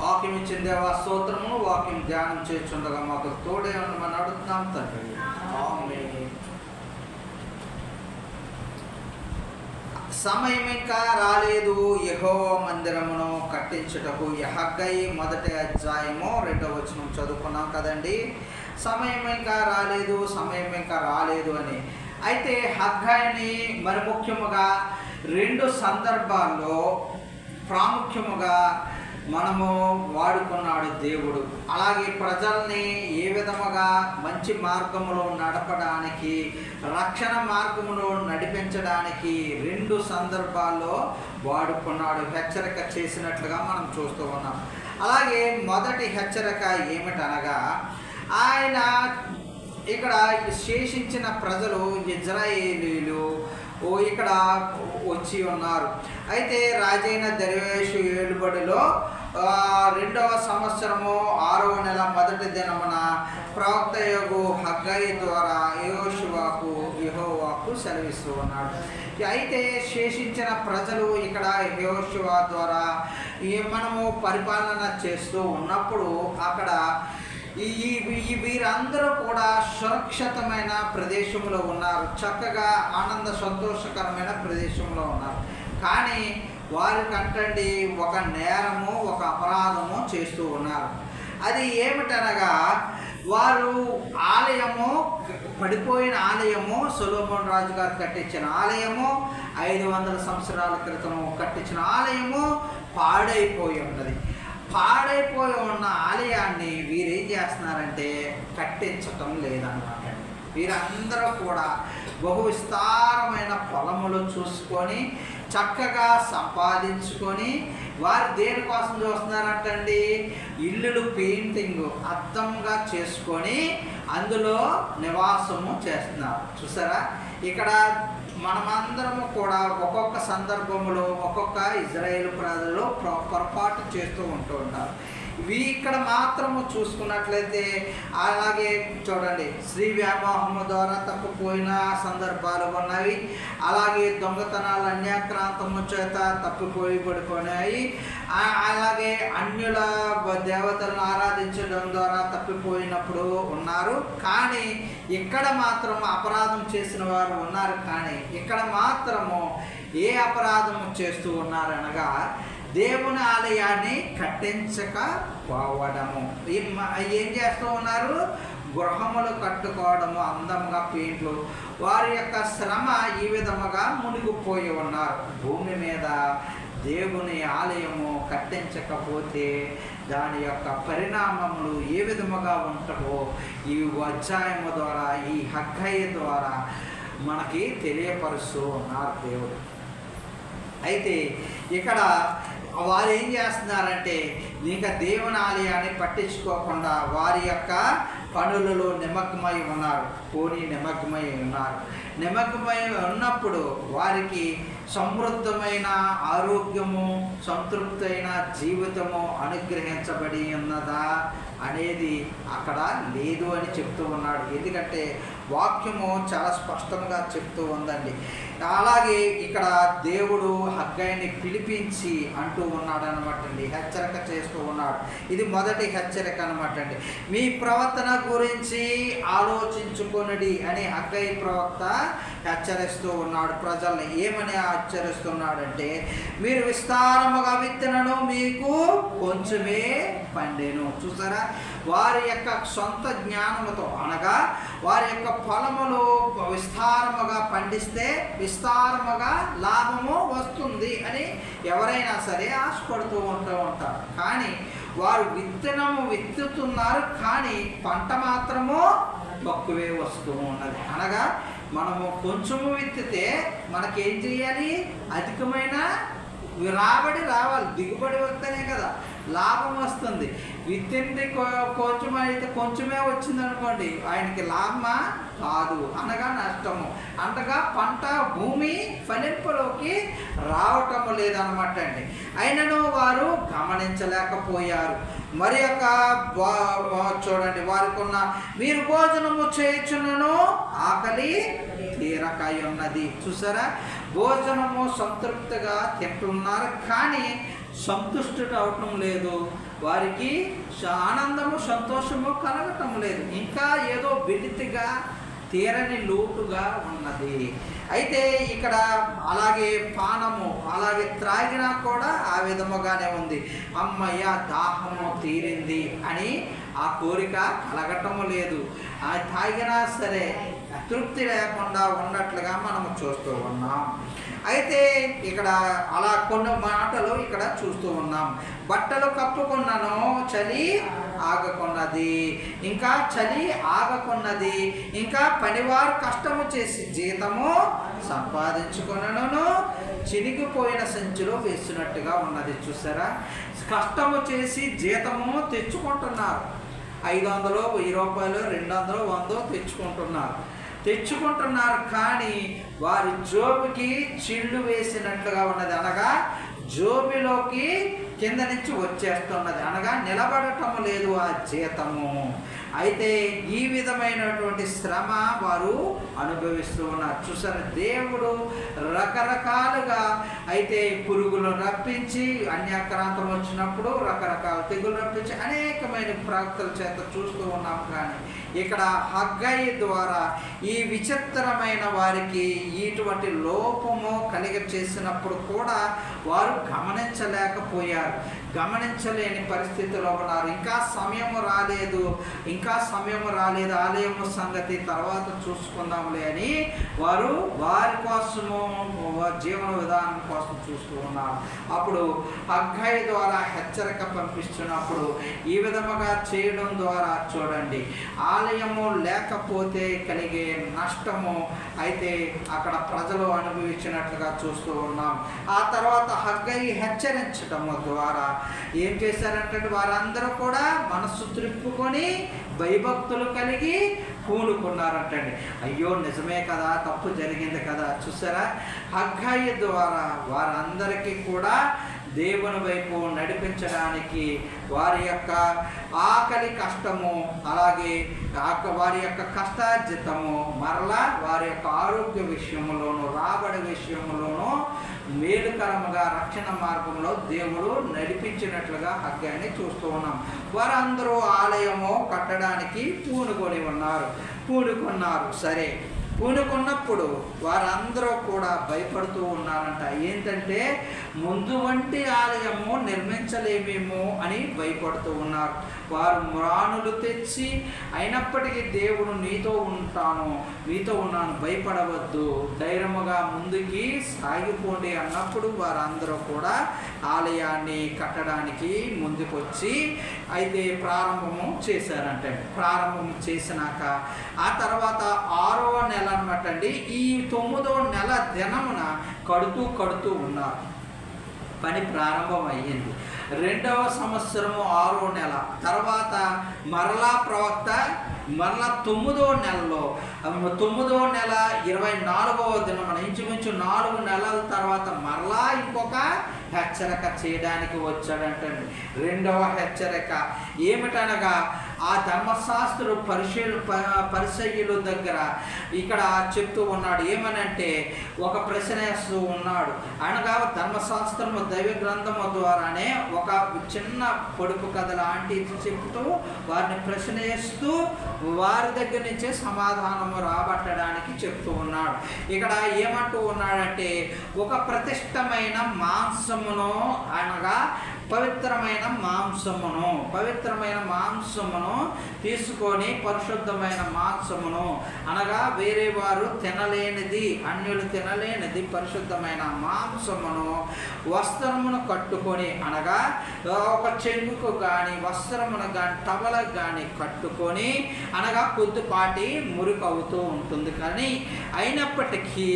వాక్యం ఇచ్చిన దేవా స్తోత్రము వాక్యం ధ్యానం చేస్తుండగా మాకు తోడే ఉండమని అడుగుతున్నాం తండ్రి. సమయం ఇంకా రాలేదు. యహో మందిరమును కట్టించుటకు యహగ్గై మొదటి అధ్యాయము రెండవ వచనం చదువుకున్నాం కదండి. సమయం ఇంకా రాలేదు సమయం ఇంకా రాలేదు అని. అయితే హగ్గాయిని మరి ముఖ్యముగా రెండు సందర్భాల్లో ప్రాముఖ్యముగా మనము వాడుకున్నాడు దేవుడు. అలాగే ప్రజల్ని ఏ విధముగా మంచి మార్గములో నడపడానికి రక్షణ మార్గములో నడిపించడానికి రెండు సందర్భాల్లో వాడుకున్నాడు హెచ్చరిక చేసినట్లుగా మనం చూస్తూ ఉన్నాం. అలాగే మొదటి హెచ్చరిక ఏమిటనగా ఆయన ఇక్కడ శేషించిన ప్రజలు ఇజ్రాయేలీలు ఓ ఇక్కడ వచ్చి ఉన్నారు. అయితే రాజైన దర్వేషు ఏడుబడిలో రెండవ సంవత్సరము ఆరవ నెల మొదటి దినమున ప్రవక్త యోగు హగ్గయి ద్వారా యోషువాకు యహోవాకు సెలవిస్తూ ఉన్నాడు. అయితే శేషించిన ప్రజలు ఇక్కడ యోషువా ద్వారా ఈ మనము పరిపాలన చేస్తూ ఉన్నప్పుడు అక్కడ ఈ వీరందరూ కూడా సురక్షితమైన ప్రదేశంలో ఉన్నారు. చక్కగా ఆనంద సంతోషకరమైన ప్రదేశంలో ఉన్నారు. కానీ వారికంటండి ఒక నేరము ఒక అపరాధము చేస్తూ ఉన్నారు. అది ఏమిటనగా వారు ఆలయము పడిపోయిన ఆలయము సులోభన్ రాజు గారు కట్టించిన ఆలయము ఐదు వందల సంవత్సరాల క్రితం కట్టించిన ఆలయము పాడైపోయి ఉన్నది. పాడైపోయి ఉన్న ఆలయాన్ని వీరు ఏం చేస్తున్నారంటే కట్టించటం లేదన్నమాట. వీరందరూ కూడా బహు విస్తారమైన పొలములు చూసుకొని చక్కగా సంపాదించుకొని వారు దేనికోసం చూస్తున్నారంటండి? ఇల్లులు పెయింటింగ్ అర్థంగా చేసుకొని అందులో నివాసము చేస్తున్నారు. చూసారా? ఇక్కడ మనమందరము కూడా ఒక్కొక్క సందర్భంలో ఒక్కొక్క ఇజ్రాయేల్ ప్రజలు పొరపాటు చేస్తూ ఉంటూ ఉంటారు. ఇవి ఇక్కడ మాత్రము చూసుకున్నట్లయితే అలాగే చూడండి స్త్రీ వ్యామోహము ద్వారా తప్పిపోయిన సందర్భాలు ఉన్నవి. అలాగే దొంగతనాలు అన్యాక్రాంతము చేత తప్పిపోయి పడిపోయినాయి. అలాగే అన్యుల దేవతలను ఆరాధించడం ద్వారా తప్పిపోయినప్పుడు ఉన్నారు. కానీ ఇక్కడ మాత్రం అపరాధం చేసిన వారు ఉన్నారు. కానీ ఇక్కడ మాత్రము ఏ అపరాధము చేస్తూ ఉన్నారనగా దేవుని ఆలయాన్ని కట్టించకపోవడము ఏం చేస్తూ ఉన్నారు? గృహములు కట్టుకోవడము అందంగా పెయింట్లు. వారి యొక్క శ్రమ ఈ విధముగా మునిగిపోయి ఉన్నారు. భూమి మీద దేవుని ఆలయము కట్టించకపోతే దాని యొక్క పరిణామములు ఏ విధముగా ఉంటావో ఈ అధ్యాయము ద్వారా ఈ హగ్గయ్య ద్వారా మనకి తెలియపరుస్తూ ఉన్నారు దేవుడు. అయితే ఇక్కడ వారు ఏం చేస్తున్నారంటే ఇక దేవుని ఆలయాన్ని పట్టించుకోకుండా వారి యొక్క పనులలో నిమగ్నమై ఉన్నారు. పోనీ నిమగ్నమై ఉన్నారు. నిమగ్నమై ఉన్నప్పుడు వారికి సమృద్ధమైన ఆరోగ్యము సంతృప్తైన జీవితము అనుగ్రహించబడి ఉన్నదా అనేది అక్కడ లేదు అని చెప్తూ ఉన్నాడు. ఎందుకంటే వాక్యము చాలా స్పష్టంగా చెప్తూ ఉందండి. అలాగే ఇక్కడ దేవుడు హగ్గాయిని పిలిపించి అంటూ ఉన్నాడు అనమాట అండి. హెచ్చరిక చేస్తూ ఉన్నాడు. ఇది మొదటి హెచ్చరిక అనమాట అండి. మీ ప్రవర్తన గురించి ఆలోచించుకొనడి అని హగ్గయ్య ప్రవక్త హెచ్చరిస్తూ ఉన్నాడు. ప్రజల్ని ఏమని హెచ్చరిస్తున్నాడంటే మీరు విస్తారముగా విత్తనను మీకు కొంచెమే పండేను. చూసారా? వారి యొక్క సొంత జ్ఞానముతో అనగా వారి యొక్క పొలములు విస్తారముగా పండిస్తే విస్తారముగా లాభము వస్తుంది అని ఎవరైనా సరే ఆశపడుతూ ఉంటూ ఉంటారు. కానీ వారు విత్తనము విత్తుతున్నారు కానీ పంట మాత్రము తక్కువే వస్తూ ఉన్నది. అనగా మనము కొంచెము విత్తితే మనకేం చేయాలి అధికమైన రాబడి రావాలి. దిగుబడి వస్తేనే కదా లాభం వస్తుంది. విత్తింది కొ- కొంచెం అయితే కొంచెమే వచ్చింది అనుకోండి ఆయనకి లాభమా? కాదు. అనగా నష్టము. అనగా పంట భూమి ఫలింపులోకి రావటము లేదనమాట అండి. అయినను వారు గమనించలేకపోయారు. మరి యొక్క చూడండి వారికి ఉన్న మీరు భోజనము చేయుచున్నను ఆకలి తీరకాయ ఉన్నది చూసారా? భోజనము సంతృప్తిగా తింటున్నారు కానీ సంతుష్టుట అవటం లేదు. వారికి ఆనందము సంతోషము కలగటం లేదు. ఇంకా ఏదో వెలితిగా తీరని లోటుగా ఉన్నది. అయితే ఇక్కడ అలాగే పానము అలాగే త్రాగినా కూడా ఆ విధముగానే ఉంది. అమ్మయ్య దాహము తీరింది అని ఆ కోరిక కలగటము లేదు. ఆ తాగినా సరే తృప్తి లేకుండా ఉన్నట్లుగా మనం చూస్తూ ఉన్నాం. అయితే ఇక్కడ అలా కొన్ని మాటలు ఇక్కడ చూస్తూ ఉన్నాం. బట్టలు కప్పుకున్నాను చలి ఆగకున్నది. ఇంకా చలి ఆగకున్నది. ఇంకా పనివారు కష్టము చేసి జీతము సంపాదించుకున్నను చినిగిపోయిన సంచిలో వేసినట్టుగా ఉన్నది. చూసారా? కష్టము చేసి జీతము తెచ్చుకుంటున్నారు. ఐదు వందలు వెయ్యి రూపాయలు రెండు వందలు వందో తెచ్చుకుంటున్నారు. తెచ్చుకుంటున్నారు కానీ వారి జోబుకి చిల్లు వేసినట్లుగా ఉన్నది అనగా జోబిలోకి కింద నుంచి వచ్చేస్తున్నది అనగా నిలబడటం లేదు ఆ జీతము. అయితే ఈ విధమైనటువంటి శ్రమ వారు అనుభవిస్తూ ఉన్నారు. చూసారు దేవుడు రకరకాలుగా అయితే పురుగులు రప్పించి అన్యాక్రాంతం వచ్చినప్పుడు రకరకాల తెగులు రప్పించి అనేకమైన ప్రాక్తల చేత చూస్తూ ఉన్నాం కానీ ఇక్కడ హగ్గయ్య ద్వారా ఈ విచిత్రమైన వారికి ఇటువంటి లోపము కలిగ చేసినప్పుడు కూడా వారు గమనించలేకపోయారు. గమనించలేని పరిస్థితిలో ఉన్నారు. ఇంకా సమయం రాలేదు. ఇంకా సమయం రాలేదు. ఆలయము సంగతి తర్వాత చూసుకుందాంలే అని వారు వారి కోసము జీవన విధానం కోసం చూస్తూ ఉన్నారు. అప్పుడు అగ్గాయి ద్వారా హెచ్చరిక పంపిస్తున్నప్పుడు ఈ విధముగా చేయడం ద్వారా చూడండి. ఆలయము లేకపోతే కలిగే నష్టము అయితే అక్కడ ప్రజలు అనుభవించినట్లుగా చూస్తూ ఉన్నాం. ఆ తర్వాత హగ్గయి హెచ్చరించడం ద్వారా ఏం చేశారంటే వారందరూ కూడా మనస్సు త్రిప్పుకొని భయభక్తులు కలిగి పూనుకున్నారంటండి. అయ్యో నిజమే కదా తప్పు జరిగింది కదా చూసారా? హగ్గయి ద్వారా వారందరికీ కూడా దేవుని వైపు నడిపించడానికి వారి యొక్క ఆకలి కష్టము అలాగే వారి యొక్క కష్టార్జితము మరలా వారి యొక్క ఆరోగ్య విషయంలోను రాబడి విషయంలోనూ మేలుకరముగా రక్షణ మార్గంలో దేవుడు నడిపించినట్లుగా హగ్గాన్ని చూస్తూ ఉన్నాం. వారందరూ ఆలయము కట్టడానికి పూనుకొని ఉన్నారు. పూనుకున్నారు. సరే పూనుకున్నప్పుడు వారందరూ కూడా భయపడుతూ ఉన్నారంట. ఏంటంటే ముందు వంటి ఆలయము నిర్మించలేమేమో అని భయపడుతూ ఉన్నారు. వారు మ్రాణులు తెచ్చి అయినప్పటికీ దేవుడు నీతో ఉంటాను నీతో ఉన్నాను భయపడవద్దు ధైర్యముగా ముందుకి సాగిపోండి అన్నప్పుడు వారందరూ కూడా ఆలయాన్ని కట్టడానికి ముందుకొచ్చి అయితే ప్రారంభము చేశారంటే. ప్రారంభం చేసినాక ఆ తర్వాత ఆరో నెల అన్నమాట అండి ఈ తొమ్మిదో నెల దినమున కడుతూ కడుతూ ఉన్నారు పని ప్రారంభం అయ్యింది రెండవ సంవత్సరము ఆరో నెల. తర్వాత మరలా ప్రవక్త మరలా తొమ్మిదో నెలలో తొమ్మిదో నెల ఇరవై నాలుగవ దినం ఇంచుమించు నాలుగు నెలల తర్వాత మరలా ఇంకొక హెచ్చరిక చేయడానికి వచ్చాడంటండి. రెండవ హెచ్చరిక ఏమిటనగా ఆ ధర్మశాస్త్రుడు పరిశీలు పరిశయ్యుల దగ్గర ఇక్కడ చెప్తూ ఉన్నాడు. ఏమనంటే ఒక ప్రశ్న వేస్తూ ఉన్నాడు అనగా ధర్మశాస్త్రము దైవ గ్రంథము ద్వారానే ఒక చిన్న పొడుపు కథ లాంటిది చెప్తూ వారిని ప్రశ్న వేస్తూ వారి దగ్గర నుంచే సమాధానము రాబట్టడానికి చెప్తూ ఉన్నాడు. ఇక్కడ ఏమంటూ ఉన్నాడంటే ఒక ప్రతిష్టమైన మాంసమును అనగా పవిత్రమైన మాంసమును పవిత్రమైన మాంసమును తీసుకొని పరిశుద్ధమైన మాంసమును అనగా వేరే వారు తినలేనిది అన్యులు తినలేనిది పరిశుద్ధమైన మాంసమును వస్త్రమును కట్టుకొని అనగా ఒక చెంగుకు కానీ వస్త్రమును కానీ టవలకు కానీ కట్టుకొని అనగా కొద్దిపాటి మురికవుతూ ఉంటుంది. కానీ అయినప్పటికీ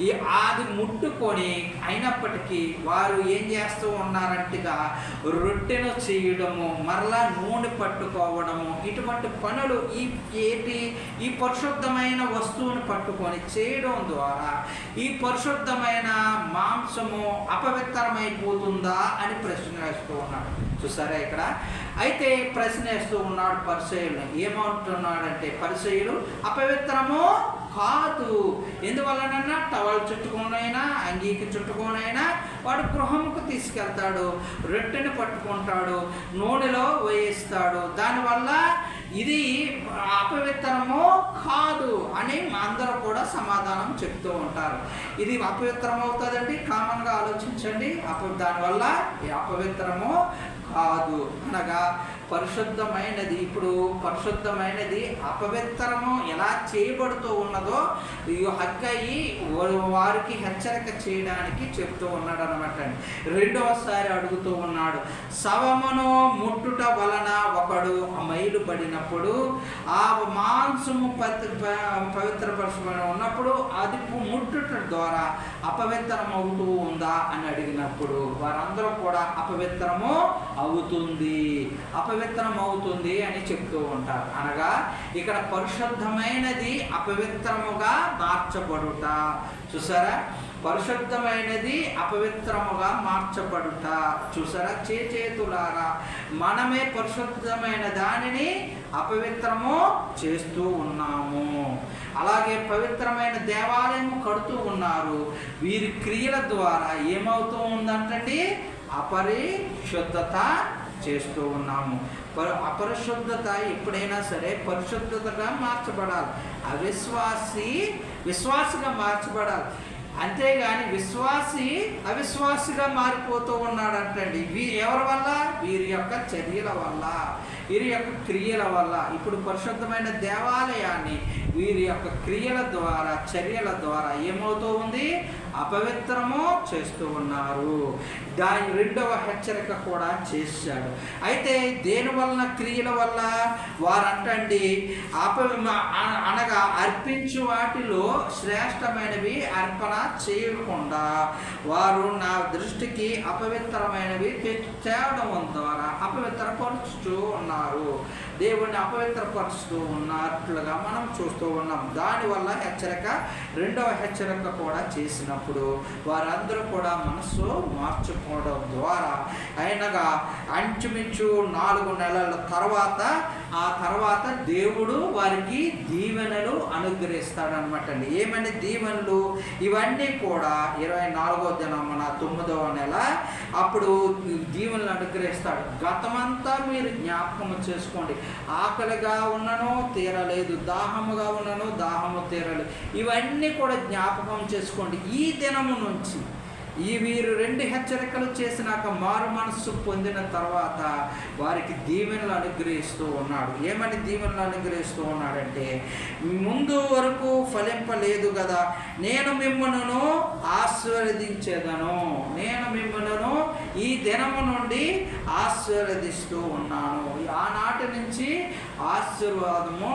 ఈ అది ముట్టుకొని అయినప్పటికీ వారు ఏం చేస్తూ ఉన్నారంటగా రొట్టెను చేయడము మరలా నూనె పట్టుకోవడము ఇటువంటి పనులు ఈ ఏటి ఈ పరిశుద్ధమైన వస్తువుని పట్టుకొని చేయడం ద్వారా ఈ పరిశుద్ధమైన మాంసము అపవిత్రమైపోతుందా అని ప్రశ్న వేస్తూ ఉన్నాడు. చూసారా ఇక్కడ? అయితే ప్రశ్న వేస్తూ ఉన్నాడు పరిచయులు ఏమంటున్నాడంటే పరిచయులు అపవిత్రము కాదు ఎందువల్లనన్నా టవల్ చుట్టుకోనైనా అంగీకి చుట్టుకోనైనా వాడు గృహముకు తీసుకెళ్తాడు రొట్టెని పట్టుకుంటాడు నూనెలో వేయిస్తాడు. దానివల్ల ఇది అపవిత్రము కాదు అని అందరూ కూడా సమాధానం చెప్తూ ఉంటారు. ఇది అపవిత్రం అవుతుందండి? కామన్గా ఆలోచించండి. అప దానివల్ల ఈ అపవిత్రము కాదు అనగా పరిశుద్ధమైనది. ఇప్పుడు పరిశుద్ధమైనది అపవిత్రము ఎలా చేయబడుతూ ఉన్నదో ఈ హగ్గయి వారికి హెచ్చరిక చేయడానికి చెప్తూ ఉన్నాడు అనమాట రెండవసారి అడుగుతూ ఉన్నాడు శవమును ముట్టుట వలన ఒకడు మైలు పడినప్పుడు ఆ మాంసము పవిత్ర పవిత్రపరచబడి ఉన్నప్పుడు అది ముట్టుట ద్వారా అపవిత్రం అవుతూ ఉందా? అని అడిగినప్పుడు వారందరూ కూడా అపవిత్రము అవుతుంది అపవిత్రం అవుతుంది అని చెప్తూ ఉంటారు. అనగా ఇక్కడ పరిశుద్ధమైనది అపవిత్రముగా మార్చబడుట. చూసారా? పరిశుద్ధమైనది అపవిత్రముగా మార్చబడుట. చూసారా? చేతులారా మనమే పరిశుద్ధమైన దానిని అపవిత్రము చేస్తూ ఉన్నాము. అలాగే పవిత్రమైన దేవాలయం కడుతూ ఉన్నారు. వీరి క్రియల ద్వారా ఏమవుతూ ఉందంటండి? అపరిశుద్ధత చేస్తూ ఉన్నాము. ప- అపరిశుద్ధత ఎప్పుడైనా సరే పరిశుద్ధతగా మార్చబడాలి. అవిశ్వాసి విశ్వాసగా మార్చబడాలి. అంతేగాని విశ్వాసి అవిశ్వాసిగా మారిపోతూ ఉన్నాడంటండి. వీ ఎవరి వల్ల? వీరి యొక్క చర్యల వల్ల. వీరి యొక్క క్రియల వల్ల. ఇప్పుడు పరిశుద్ధమైన దేవాలయాన్ని వీరి యొక్క క్రియల ద్వారా చర్యల ద్వారా ఏమవుతూ ఉంది? అపవిత్రము చేస్తూ ఉన్నారు. దాని రెండవ హెచ్చరిక కూడా చేశాడు. అయితే దేని వలన క్రియల వల్ల? వారంటండి అప అనగా అర్పించు వాటిలో శ్రేష్టమైనవి అర్పణ చేయకుండా వారు నా దృష్టికి అపవిత్రమైనవి తేవడం ద్వారా అపవిత్రపరుచుతూ ఉన్నారు. దేవుణ్ణి అపవిత్రపరుస్తూ ఉన్నట్లుగా మనం చూస్తూ ఉన్నాం. దానివల్ల హెచ్చరిక రెండవ హెచ్చరిక కూడా చేసినాం. చేసినప్పుడు వారందరూ కూడా మనసు మార్చుకోవడం ద్వారా. అయినగా అంచుమించు నాలుగు నెలల తర్వాత ఆ తర్వాత దేవుడు వారికి దీవెనలు అనుగ్రహిస్తాడనమాట అండి ఏమని దీవెనలు? ఇవన్నీ కూడా ఇరవై నాలుగో దినమున తొమ్మిదవ నెల అప్పుడు దీవెనలు అనుగ్రహిస్తాడు. గతమంతా మీరు జ్ఞాపకం చేసుకోండి. ఆకలిగా ఉన్నను తీరలేదు. దాహముగా ఉన్నను దాహము తీరలేదు. ఇవన్నీ కూడా జ్ఞాపకం చేసుకోండి. ఈ దినము నుంచి ఈ వీరు రెండు హెచ్చరికలు చేసినాక మారు మనస్సు పొందిన తర్వాత వారికి దీవెనలు అనుగ్రహిస్తూ ఉన్నాడు. ఏమని దీవెనలు అనుగ్రహిస్తూ ఉన్నాడంటే ముందు వరకు ఫలింపలేదు కదా నేను మిమ్మల్ని ఆశీర్వదించేదను. నేను మిమ్మల్ని ఈ దినము నుండి ఆశీర్వదిస్తూ ఉన్నాను. ఆనాటి నుంచి ఆశీర్వాదము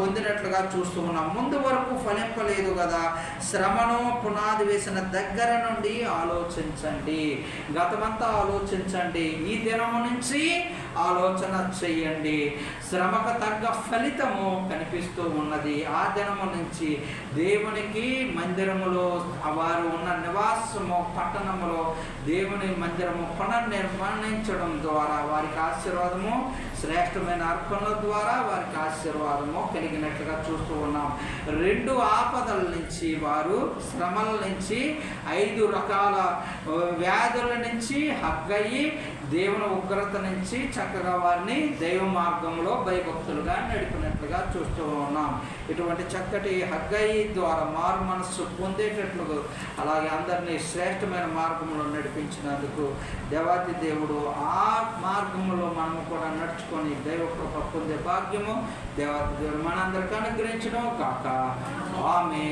పొందినట్లుగా చూస్తూ ఉన్నాం ముందు వరకు ఫలింపలేదు కదా. శ్రమను పునాది వేసిన దగ్గర నుండి ఆలోచించండి. గతమంతా ఆలోచించండి. ఈ దినం నుంచి ఆలోచన చేయండి. శ్రమకు తగ్గ ఫలితము కనిపిస్తూ ఉన్నది. ఆ దినము నుంచి దేవునికి మందిరములో వారు ఉన్న నివాసము పట్టణములో దేవుని మందిరము పునర్నిర్మాణించడం ద్వారా వారికి ఆశీర్వాదము శ్రేష్టమైన అర్పణల ద్వారా వారికి ఆశీర్వాదము కలిగినట్లుగా చూస్తూ ఉన్నాం. రెండు ఆపదల నుంచి వారు శ్రమల నుంచి ఐదు రకాల వ్యాధుల నుంచి హగ్గయి దేవుని ఉగ్రత నుంచి చక్కగా వారిని దైవ మార్గంలో భయభక్తులుగా నడిపినట్లుగా చూస్తూ ఉన్నాం. ఇటువంటి చక్కటి హగ్గయి ద్వారా మారు మనస్సు పొందేటట్లుగా అలాగే అందరినీ శ్రేష్టమైన మార్గంలో నడిపించినందుకు దేవాది దేవుడు ఆ మార్గంలో మనము కూడా నడుచుకొని దైవ కృప పొందే భాగ్యము దేవాది దేవుడు మనందరికీ అనుగ్రహించడం కాక ఆమె